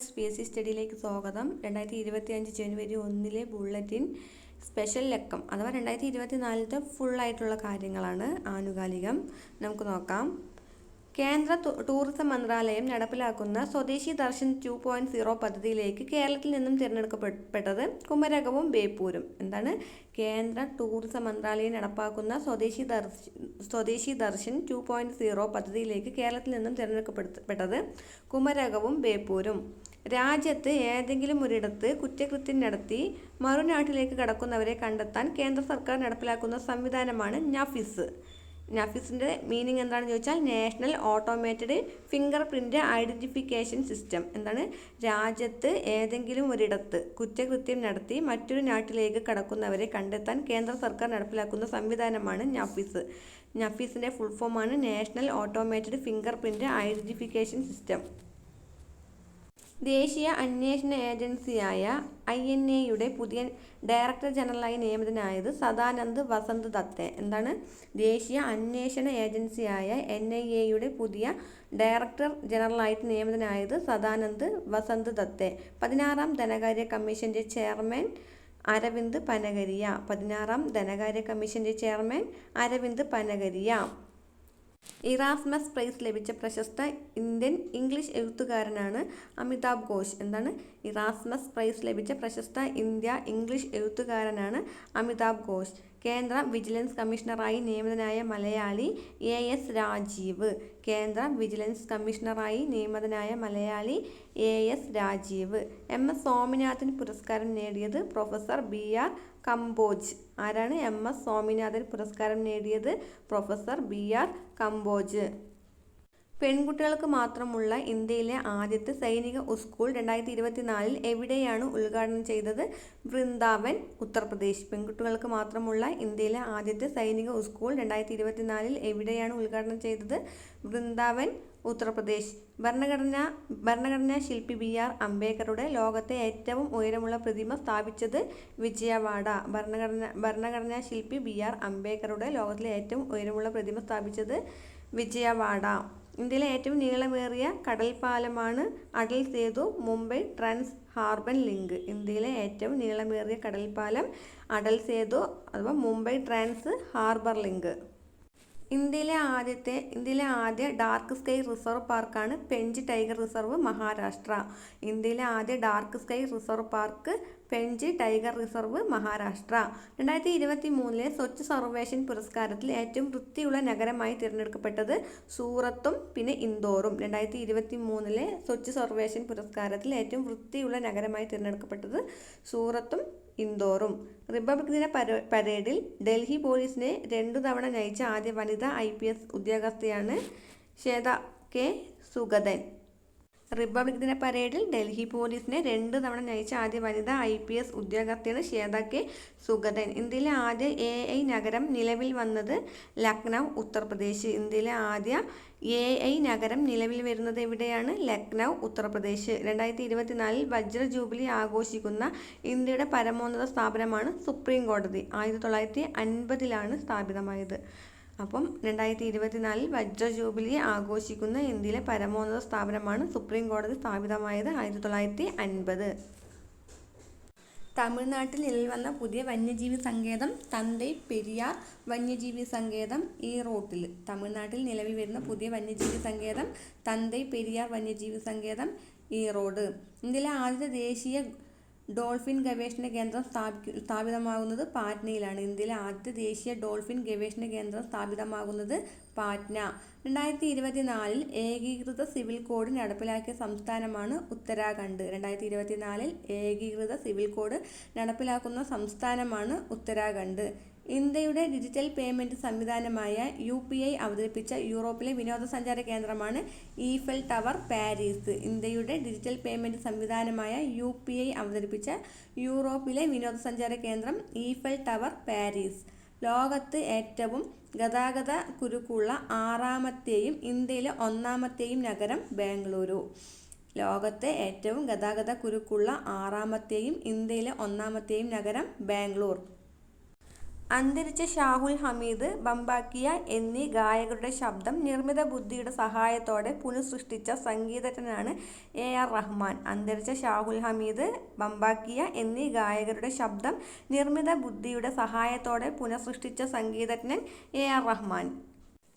P S C സ്റ്റഡിയിലേക്ക് സ്വാഗതം. രണ്ടായിരത്തി ഇരുപത്തി അഞ്ച് ജനുവരി ഒന്നിലെ ബുള്ളറ്റിൻ സ്പെഷ്യൽ ലക്കം അഥവാ രണ്ടായിരത്തി ഇരുപത്തി നാലിലത്തെ ഫുള്ളായിട്ടുള്ള കാര്യങ്ങളാണ് ആനുകാലികം. നമുക്ക് നോക്കാം. കേന്ദ്ര ടൂറിസം മന്ത്രാലയം നടപ്പിലാക്കുന്ന സ്വദേശി ദർശൻ ടു പോയിന്റ് സീറോ പദ്ധതിയിലേക്ക് കേരളത്തിൽ നിന്നും തിരഞ്ഞെടുക്കപ്പെട്ടത് കുമരകവും ബേപ്പൂരും. എന്താണ്? കേന്ദ്ര ടൂറിസം മന്ത്രാലയം നടപ്പാക്കുന്ന സ്വദേശി ദർശ സ്വദേശി ദർശൻ ടു പോയിന്റ് സീറോ പദ്ധതിയിലേക്ക് കേരളത്തിൽ നിന്നും തിരഞ്ഞെടുക്കപ്പെട്ടത് കുമരകവും ബേപ്പൂരും. രാജ്യത്ത് ഏതെങ്കിലും ഒരിടത്ത് കുറ്റകൃത്യം നടത്തി മറുനാട്ടിലേക്ക് കടക്കുന്നവരെ കണ്ടെത്താൻ കേന്ദ്ര സർക്കാർ നടപ്പിലാക്കുന്ന സംവിധാനമാണ് നഫിസ്. നഫീസിന്റെ മീനിങ് എന്താണെന്ന് ചോദിച്ചാൽ national automated fingerprint identification system എന്താണ്? രാജ്യത്ത് ഏതെങ്കിലും ഒരിടത്ത് കുറ്റകൃത്യം നടത്തി മറ്റൊരു നാട്ടിലേക്ക് കടക്കുന്നവരെ കണ്ടെത്താൻ കേന്ദ്ര സർക്കാർ നടപ്പിലാക്കുന്ന സംവിധാനമാണ് നഫീസ്. നഫീസിന്റെ ഫുൾ ഫോമാണ് national automated fingerprint identification system ദേശീയ അന്വേഷണ ഏജൻസിയായ ഐ എൻ എയുടെ പുതിയ ഡയറക്ടർ ജനറലായി നിയമിതനായത് സദാനന്ദ് വസന്ത് ദത്തെ. എന്താണ്? ദേശീയ അന്വേഷണ ഏജൻസിയായ എൻ ഐ എയുടെ പുതിയ ഡയറക്ടർ ജനറലായിട്ട് നിയമിതനായത് സദാനന്ദ് വസന്ത് ദത്തെ. പതിനാറാം ധനകാര്യ കമ്മീഷന്റെ ചെയർമാൻ അരവിന്ദ് പനഗരിയ പതിനാറാം ധനകാര്യ കമ്മീഷന്റെ chairman Arvind Panagariya Erasmus prize ലഭിച്ച പ്രശസ്ത ഇന്ത്യൻ ഇംഗ്ലീഷ് എഴുത്തുകാരനാണ് അമിതാഭ് ഘോഷ്. എന്താണ്? ഇറാസ്മസ് പ്രൈസ് ലഭിച്ച പ്രശസ്ത ഇന്ത്യ ഇംഗ്ലീഷ് എഴുത്തുകാരനാണ് അമിതാഭ് ഘോഷ്. കേന്ദ്ര വിജിലൻസ് കമ്മീഷണറായി നിയമിതനായ മലയാളി എ എസ് രാജീവ്. കേന്ദ്ര വിജിലൻസ് കമ്മീഷണറായി നിയമിതനായ Malayali A S Rajeev. M S Swaminathan പുരസ്കാരം നേടിയത് പ്രൊഫസർ ബി ആർ കംബോജ് ആരാണ് എം എസ് സ്വാമിനാഥൻ പുരസ്കാരം നേടിയത്? Professor B R Kamboj. പെൺകുട്ടികൾക്ക് മാത്രമുള്ള ഇന്ത്യയിലെ ആദ്യത്തെ സൈനിക സ്കൂൾ രണ്ടായിരത്തി ഇരുപത്തിനാലിൽ എവിടെയാണ് ഉദ്ഘാടനം ചെയ്തത്? വൃന്ദാവൻ ഉത്തർപ്രദേശ്. പെൺകുട്ടികൾക്ക് മാത്രമുള്ള ഇന്ത്യയിലെ ആദ്യത്തെ സൈനിക സ്കൂൾ രണ്ടായിരത്തി ഇരുപത്തിനാലിൽ എവിടെയാണ് ഉദ്ഘാടനം ചെയ്തത്? വൃന്ദാവൻ ഉത്തർപ്രദേശ്. ഭരണഘടന ഭരണഘടനാ ശില്പി ബി ആർ അംബേദ്കറുടെ ലോകത്തെ ഏറ്റവും ഉയരമുള്ള പ്രതിമ സ്ഥാപിച്ചത് വിജയവാഡ. ഭരണഘടന ഭരണഘടനാ ശില്പി ബി ആർ അംബേദ്കറുടെ ലോകത്തിലെ ഏറ്റവും ഉയരമുള്ള പ്രതിമ സ്ഥാപിച്ചത് വിജയവാഡ. ഇന്ത്യയിലെ ഏറ്റവും നീളമേറിയ കടൽപ്പാലമാണ് Atal Setu Mumbai trans harbour link. ഇന്ത്യയിലെ ഏറ്റവും നീളമേറിയ കടൽപ്പാലം അടൽ സേതു അഥവാ മുംബൈ ട്രാൻസ് ഹാർബർ ലിങ്ക്. ഇന്ത്യയിലെ ആദ്യത്തെ ഇന്ത്യയിലെ ആദ്യ ഡാർക്ക് സ്കൈ റിസർവ് പാർക്കാണ് പെഞ്ച് ടൈഗർ റിസർവ് മഹാരാഷ്ട്ര. ഇന്ത്യയിലെ ആദ്യ dark sky reserve park Pench tiger reserve Maharashtra. രണ്ടായിരത്തി ഇരുപത്തി മൂന്നിലെ സ്വച്ഛ് സർവേഷൻ പുരസ്കാരത്തിൽ ഏറ്റവും വൃത്തിയുള്ള നഗരമായി തിരഞ്ഞെടുക്കപ്പെട്ടത് സൂറത്തും പിന്നെ ഇൻഡോറും രണ്ടായിരത്തി ഇരുപത്തി മൂന്നിലെ സ്വച്ഛ് സർവേഷൻ പുരസ്കാരത്തിൽ ഏറ്റവും വൃത്തിയുള്ള നഗരമായി തിരഞ്ഞെടുക്കപ്പെട്ടത് സൂറത്തും ഇൻഡോറും. റിപ്പബ്ലിക് ദിന പര പരേഡിൽ ഡൽഹി പോലീസിനെ രണ്ടു തവണ നയിച്ച ആദ്യ വനിതാ ഐ പി എസ് ഉദ്യോഗസ്ഥയാണ് ശ്വേത കെ സുഗതൻ. റിപ്പബ്ലിക് ദിന പരേഡിൽ ഡൽഹി പോലീസിനെ രണ്ട് തവണ നയിച്ച ആദ്യ വനിത ഐ പി എസ് ഉദ്യോഗസ്ഥയാണ് ശ്വേത കെ സുഗതൻ. ഇന്ത്യയിലെ ആദ്യ എ ഐ നഗരം നിലവിൽ വന്നത് ലക്നൗ ഉത്തർപ്രദേശ്. ഇന്ത്യയിലെ ആദ്യ എ ഐ നഗരം നിലവിൽ വരുന്നത് എവിടെയാണ്? ലക്നൗ ഉത്തർപ്രദേശ്. രണ്ടായിരത്തി ഇരുപത്തിനാലിൽ വജ്ര ജൂബിലി ആഘോഷിക്കുന്ന ഇന്ത്യയുടെ പരമോന്നത സ്ഥാപനമാണ് സുപ്രീം കോടതി. ആയിരത്തി തൊള്ളായിരത്തി അൻപതിലാണ് സ്ഥാപിതമായത്. അപ്പം രണ്ടായിരത്തി ഇരുപത്തിനാലിൽ വജ്ര ജൂബിലി ആഘോഷിക്കുന്ന ഇന്ത്യയിലെ പരമോന്നത സ്ഥാപനമാണ് സുപ്രീം കോടതി സ്ഥാപിതമായത് ആയിരത്തി തൊള്ളായിരത്തി അൻപത് തമിഴ്നാട്ടിൽ നിലവിൽ വന്ന പുതിയ വന്യജീവി സങ്കേതം തന്തൈ പെരിയാർ വന്യജീവി സങ്കേതം ഈ റൂട്ടിൽ. തമിഴ്നാട്ടിൽ നിലവിൽ വരുന്ന പുതിയ വന്യജീവി സങ്കേതം തന്തൈ പെരിയാർ വന്യജീവി സങ്കേതം ഈ റോഡ്. ഇന്ത്യയിലെ ആദ്യത്തെ ദേശീയ ഡോൾഫിൻ ഗവേഷണ കേന്ദ്രം സ്ഥാപിക്കു സ്ഥാപിതമാകുന്നത് പാറ്റ്നയിലാണ്. ഇന്ത്യയിലെ ആദ്യത്തെ ദേശീയ ഡോൾഫിൻ ഗവേഷണ കേന്ദ്രം സ്ഥാപിതമാകുന്നത് പാറ്റ്ന. രണ്ടായിരത്തി ഇരുപത്തിനാലിൽ ഏകീകൃത സിവിൽ കോഡ് നടപ്പിലാക്കിയ സംസ്ഥാനമാണ് ഉത്തരാഖണ്ഡ്. രണ്ടായിരത്തി ഇരുപത്തിനാലിൽ ഏകീകൃത സിവിൽ കോഡ് നടപ്പിലാക്കുന്ന സംസ്ഥാനമാണ് ഉത്തരാഖണ്ഡ്. ഇന്ത്യയുടെ ഡിജിറ്റൽ പേയ്മെന്റ് സംവിധാനമായ യു പി ഐ അവതരിപ്പിച്ച യൂറോപ്പിലെ വിനോദസഞ്ചാര കേന്ദ്രമാണ് ഈഫൽ ടവർ പാരീസ്. ഇന്ത്യയുടെ ഡിജിറ്റൽ പേയ്മെന്റ് സംവിധാനമായ യു പി ഐ അവതരിപ്പിച്ച യൂറോപ്പിലെ വിനോദസഞ്ചാര കേന്ദ്രം ഈഫൽ ടവർ പാരീസ്. ലോകത്ത് ഏറ്റവും ഗതാഗത കുരുക്കുള്ള ആറാമത്തെയും ഇന്ത്യയിലെ ഒന്നാമത്തെയും നഗരം ബാംഗ്ലൂരു. ലോകത്തെ ഏറ്റവും ഗതാഗത കുരുക്കുള്ള ആറാമത്തെയും ഇന്ത്യയിലെ ഒന്നാമത്തെയും നഗരം ബാംഗ്ലൂർ. അന്തരിച്ച ഷാഹുൽ ഹമീദ്, ബംബാക്കിയ എന്നീ ഗായകരുടെ ശബ്ദം നിർമ്മിത ബുദ്ധിയുടെ സഹായത്തോടെ പുനഃസൃഷ്ടിച്ച സംഗീതജ്ഞനാണ് എ. ആർ. റഹ്മാൻ. അന്തരിച്ച ഷാഹുൽ ഹമീദ്, ബംബാക്കിയ എന്നീ ഗായകരുടെ ശബ്ദം നിർമ്മിത ബുദ്ധിയുടെ സഹായത്തോടെ പുനഃസൃഷ്ടിച്ച സംഗീതജ്ഞൻ എ. ആർ. റഹ്മാൻ.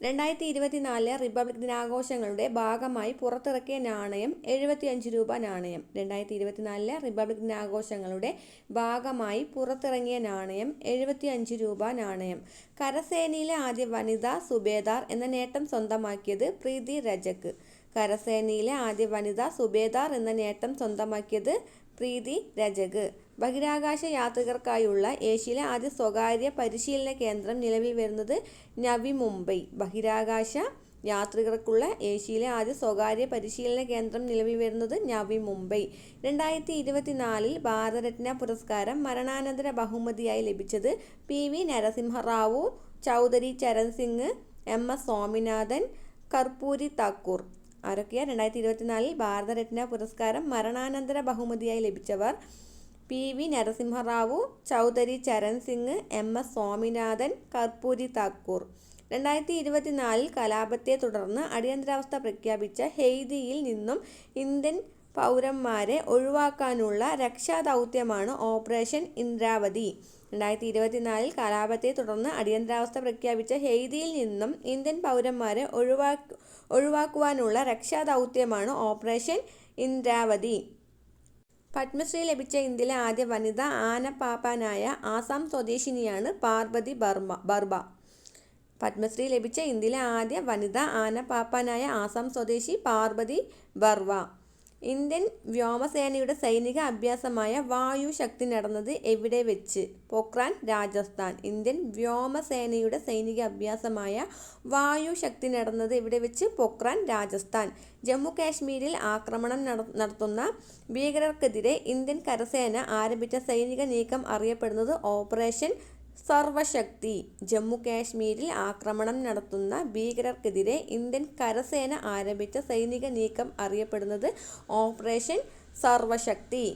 രണ്ടായിരത്തി ഇരുപത്തിനാലിലെ റിപ്പബ്ലിക് ദിനാഘോഷങ്ങളുടെ ഭാഗമായി പുറത്തിറക്കിയ നാണയം എഴുപത്തിയഞ്ച് രൂപ നാണയം. രണ്ടായിരത്തി ഇരുപത്തിനാലിലെ റിപ്പബ്ലിക് ദിനാഘോഷങ്ങളുടെ ഭാഗമായി പുറത്തിറങ്ങിയ നാണയം എഴുപത്തിയഞ്ച് രൂപ നാണയം. കരസേനയിലെ ആദ്യ വനിതാ സുബേദാർ എന്ന നേട്ടം സ്വന്തമാക്കിയത് പ്രീതി രജക്. കരസേനയിലെ ആദ്യ വനിതാ സുബേദാർ എന്ന നേട്ടം സ്വന്തമാക്കിയത് പ്രീതി രജക്. ബഹിരാകാശ യാത്രികർക്കായുള്ള ഏഷ്യയിലെ ആദ്യ സ്വകാര്യ പരിശീലന കേന്ദ്രം നിലവിൽ വരുന്നത് നവി മുംബൈ. ബഹിരാകാശ യാത്രികർക്കുള്ള ഏഷ്യയിലെ ആദ്യ സ്വകാര്യ പരിശീലന കേന്ദ്രം നിലവിൽ വരുന്നത് നവി മുംബൈ. രണ്ടായിരത്തി ഇരുപത്തിനാലിൽ ഭാരതരത്ന പുരസ്കാരം മരണാനന്തര ബഹുമതിയായി ലഭിച്ചത് P. V. Narasimha Rao, Chaudhary Charan Singh M. S. Swaminathan, Karpoori Thakur. ആരൊക്കെയാണ് രണ്ടായിരത്തി ഇരുപത്തിനാലിൽ ഭാരതരത്ന പുരസ്കാരം മരണാനന്തര ബഹുമതിയായി ലഭിച്ചവർ P. V. Narasimha Rao, Chaudhary Charan Singh M. S. Swaminathan, Karpoori Thakur. രണ്ടായിരത്തി ഇരുപത്തിനാലിൽ കലാപത്തെ തുടർന്ന് അടിയന്തരാവസ്ഥ പ്രഖ്യാപിച്ച ഹെയ്തിയിൽ നിന്നും ഇന്ത്യൻ പൗരന്മാരെ ഒഴിവാക്കാനുള്ള രക്ഷാദൗത്യമാണ് ഓപ്പറേഷൻ ഇന്ദ്രാവതി. രണ്ടായിരത്തി ഇരുപത്തിനാലിൽ കലാപത്തെ തുടർന്ന് അടിയന്തരാവസ്ഥ പ്രഖ്യാപിച്ച ഹെയ്തിയിൽ നിന്നും ഇന്ത്യൻ പൗരന്മാരെ ഒഴിവാക്കുവാനുള്ള രക്ഷാദൗത്യമാണ് ഓപ്പറേഷൻ ഇന്ദ്രാവതി. പദ്മശ്രീ ലഭിച്ച ഇന്ത്യയിലെ ആദ്യ വനിതാ ആനപ്പാപ്പാനായ ആസാം സ്വദേശിനിയാണ് പാർവതി ബർമ. ബർബ പത്മശ്രീ ലഭിച്ച ഇന്ത്യയിലെ ആദ്യ വനിതാ ആനപ്പാപ്പാനായ ആസാം സ്വദേശി പാർവതി ബർവ. ഇന്ത്യൻ വ്യോമസേനയുടെ സൈനിക അഭ്യാസമായ വായു ശക്തി നടന്നത് എവിടെ വെച്ച്? പൊക്രാൻ, രാജസ്ഥാൻ. ഇന്ത്യൻ വ്യോമസേനയുടെ സൈനിക അഭ്യാസമായ വായു ശക്തി നടന്നത് എവിടെ വെച്ച്? പൊക്രാൻ, രാജസ്ഥാൻ. ജമ്മു കാശ്മീരിൽ ആക്രമണം നടത്തുന്ന ഭീകരർക്കെതിരെ ഇന്ത്യൻ കരസേന ആരംഭിച്ച സൈനിക നീക്കം അറിയപ്പെടുന്നത് ഓപ്പറേഷൻ സർവശക്തി. ജമ്മു കാശ്മീരിൽ ആക്രമണം നടത്തുന്ന ഭീകരർക്കെതിരെ ഇന്ത്യൻ കരസേന ആരംഭിച്ച സൈനിക നീക്കം അറിയപ്പെടുന്നത് ഓപ്പറേഷൻ സർവശക്തി.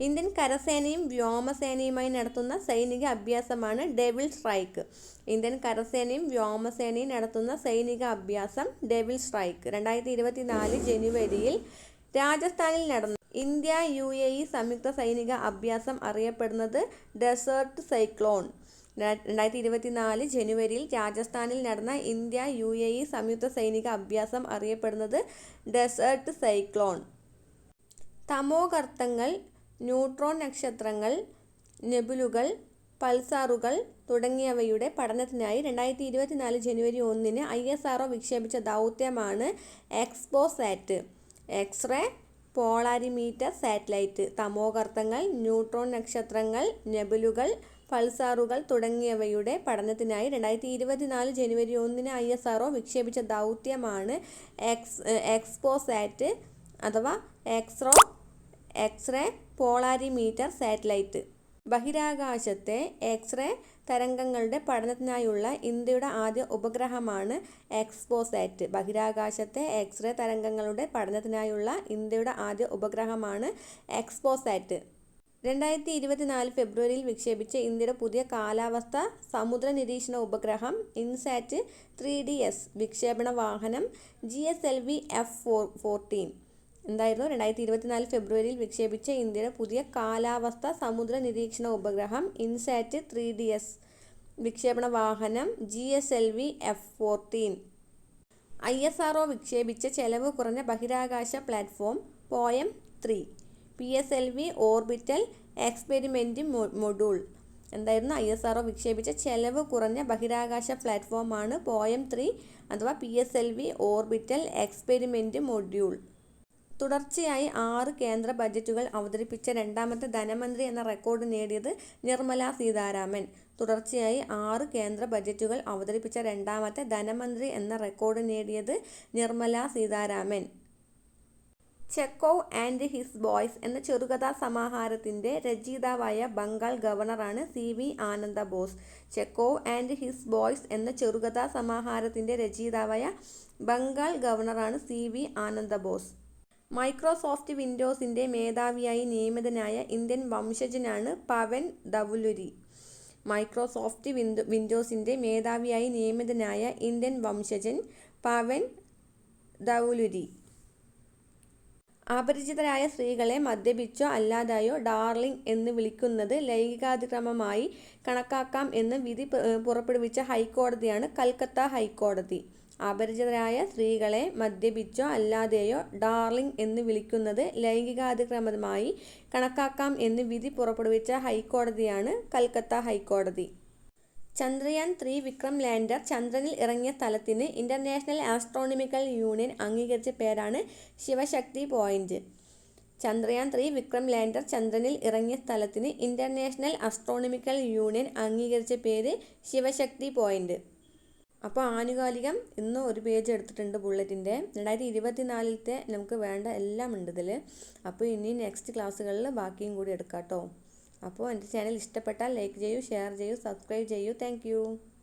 ഇന്ത്യൻ കരസേനയും വ്യോമസേനയുമായി നടത്തുന്ന സൈനിക അഭ്യാസമാണ് ഡെവിൾ സ്ട്രൈക്ക്. ഇന്ത്യൻ കരസേനയും വ്യോമസേനയും നടത്തുന്ന സൈനിക അഭ്യാസം ഡെവിൾ സ്ട്രൈക്ക്. രണ്ടായിരത്തി ഇരുപത്തിനാല് ജനുവരിയിൽ രാജസ്ഥാനിൽ നടന്ന ഇന്ത്യ യു. എ. ഇ. സംയുക്ത സൈനിക അഭ്യാസം അറിയപ്പെടുന്നത് ഡെസേർട്ട് സൈക്ലോൺ. രണ്ടായിരത്തി ഇരുപത്തിനാല് ജനുവരിയിൽ രാജസ്ഥാനിൽ നടന്ന ഇന്ത്യ യു. എ. ഇ. സംയുക്ത സൈനിക അഭ്യാസം അറിയപ്പെടുന്നത് ഡെസേർട്ട് സൈക്ലോൺ. തമോകർത്തങ്ങൾ ന്യൂട്രോൺ നക്ഷത്രങ്ങൾ, നെബുലുകൾ പൾസാറുകൾ തുടങ്ങിയവയുടെ പഠനത്തിനായി രണ്ടായിരത്തി ഇരുപത്തിനാല് ജനുവരി ഒന്നിന് ഐ. എസ്. ആർ. വിക്ഷേപിച്ച ദൗത്യമാണ് XPoSat. X-ray polarimeter satellite. തമോകർത്തങ്ങൾ neutron നക്ഷത്രങ്ങൾ, നെബുലകൾ, പൾസാറുകൾ തുടങ്ങിയവയുടെ പഠനത്തിനായി രണ്ടായിരത്തി ഇരുപത്തിനാല് ജനുവരി ഒന്നിന് ഐ. എസ്. ആർ. വിക്ഷേപിച്ച ദൗത്യമാണ് എക്സ് എക്സ്പോസാറ്റ് അഥവാ എക്സ്റോ എക്സ്റേ പോളാരിമീറ്റർ സാറ്റലൈറ്റ്. ബഹിരാകാശത്തെ എക്സ്-റേ തരംഗങ്ങളുടെ പഠനത്തിനായുള്ള ഇന്ത്യയുടെ ആദ്യ ഉപഗ്രഹമാണ് എക്സ്പോസാറ്റ്. ബഹിരാകാശത്തെ എക്സ്-റേ തരംഗങ്ങളുടെ പഠനത്തിനായുള്ള ഇന്ത്യയുടെ ആദ്യ ഉപഗ്രഹമാണ് എക്സ്പോസാറ്റ്. രണ്ടായിരത്തി ഇരുപത്തിനാല് ഫെബ്രുവരിയിൽ വിക്ഷേപിച്ച ഇന്ത്യയുടെ പുതിയ കാലാവസ്ഥ സമുദ്ര നിരീക്ഷണ ഉപഗ്രഹം ഇൻസാറ്റ് ത്രീ ഡി എസ് വിക്ഷേപണ വാഹനം G S L V F four fourteen. എന്തായിരുന്നു രണ്ടായിരത്തി ഇരുപത്തിനാല് ഫെബ്രുവരിയിൽ വിക്ഷേപിച്ച ഇന്ത്യയുടെ പുതിയ കാലാവസ്ഥ സമുദ്ര നിരീക്ഷണ ഉപഗ്രഹം ഇൻസാറ്റ് ത്രീ ഡി എസ് വിക്ഷേപണ വാഹനം G S L V F fourteen. I. S. R. O. വിക്ഷേപിച്ച ചെലവ് കുറഞ്ഞ ബഹിരാകാശ platform POEM three. P. S. L. V orbital experiment module. എന്തായിരുന്നു ഐ. എസ്. ആർ. ഒ. വിക്ഷേപിച്ച ചെലവ് കുറഞ്ഞ ബഹിരാകാശ പ്ലാറ്റ്ഫോമാണ് പോയം ത്രീ അഥവാ P. S. L. V orbital experiment module. തുടർച്ചയായി ആറ് കേന്ദ്ര ബജറ്റുകൾ അവതരിപ്പിച്ച രണ്ടാമത്തെ ധനമന്ത്രി എന്ന റെക്കോർഡ് നേടിയത് നിർമ്മല സീതാരാമൻ. തുടർച്ചയായി ആറ് കേന്ദ്ര ബജറ്റുകൾ അവതരിപ്പിച്ച രണ്ടാമത്തെ ധനമന്ത്രി എന്ന റെക്കോർഡ് നേടിയത് Nirmala Sitharaman. Chekhov and his boys എന്ന ചെറുകഥാ സമാഹാരത്തിന്റെ രചയിതാവായ Bengal ഗവർണറാണ് C. V. Ananda Bose Chekhov and his boys എന്ന ചെറുകഥാ സമാഹാരത്തിന്റെ രചയിതാവായ Bengal ഗവർണറാണ് C. V. Ananda Bose Microsoft വിൻഡോസിന്റെ മേധാവിയായി നിയമിതനായ ഇന്ത്യൻ വംശജനാണ് പവൻ ദവുലുരി മൈക്രോസോഫ്റ്റ് വിൻഡോ വിൻഡോസിന്റെ മേധാവിയായി നിയമിതനായ ഇന്ത്യൻ വംശജൻ പവൻ ദൗലുരി അപരിചിതരായ സ്ത്രീകളെ മദ്യപിച്ചോ അല്ലാതെയോ ഡാർലിംഗ് എന്ന് വിളിക്കുന്നത് ലൈംഗികാതിക്രമമായി കണക്കാക്കാം എന്ന് വിധി പുറപ്പെടുവിച്ച ഹൈക്കോടതിയാണ് കൽക്കത്ത ഹൈക്കോടതി. അപരിചിതരായ സ്ത്രീകളെ മദ്യപിച്ചോ അല്ലാതെയോ ഡാർലിംഗ് എന്ന് വിളിക്കുന്നത് ലൈംഗികാതിക്രമമായി കണക്കാക്കാം എന്ന് വിധി പുറപ്പെടുവിച്ച ഹൈക്കോടതിയാണ് കൽക്കത്ത ഹൈക്കോടതി. ചന്ദ്രയാൻ ത്രീ വിക്രം ലാൻഡർ ചന്ദ്രനിൽ ഇറങ്ങിയ സ്ഥലത്തിന് ഇന്റർനാഷണൽ ആസ്ട്രോണമിക്കൽ യൂണിയൻ അംഗീകരിച്ച പേരാണ് Shivshakti point. Chandrayaan three Vikram lander ചന്ദ്രനിൽ ഇറങ്ങിയ സ്ഥലത്തിന് ഇന്റർനാഷണൽ അസ്ട്രോണമിക്കൽ യൂണിയൻ അംഗീകരിച്ച പേര് ശിവശക്തി പോയിന്റ്. അപ്പോൾ ആനുകാലികം ഇന്ന് ഒരു പേജ് എടുത്തിട്ടുണ്ട് ബുള്ളറ്റിന്റെ. രണ്ടായിരത്തി ഇരുപത്തിനാലിലത്തെ നമുക്ക് വേണ്ട എല്ലാം ഉണ്ട് ഇതിൽ. അപ്പോൾ ഇനി നെക്സ്റ്റ് ക്ലാസ്സുകളിൽ ബാക്കിയും കൂടി എടുക്കാം കേട്ടോ. അപ്പോൾ എന്റെ ചാനൽ ഇഷ്ടപ്പെട്ടാൽ ലൈക്ക് ചെയ്യൂ ഷെയർ ചെയ്യൂ സബ്സ്ക്രൈബ് ചെയ്യൂ. താങ്ക്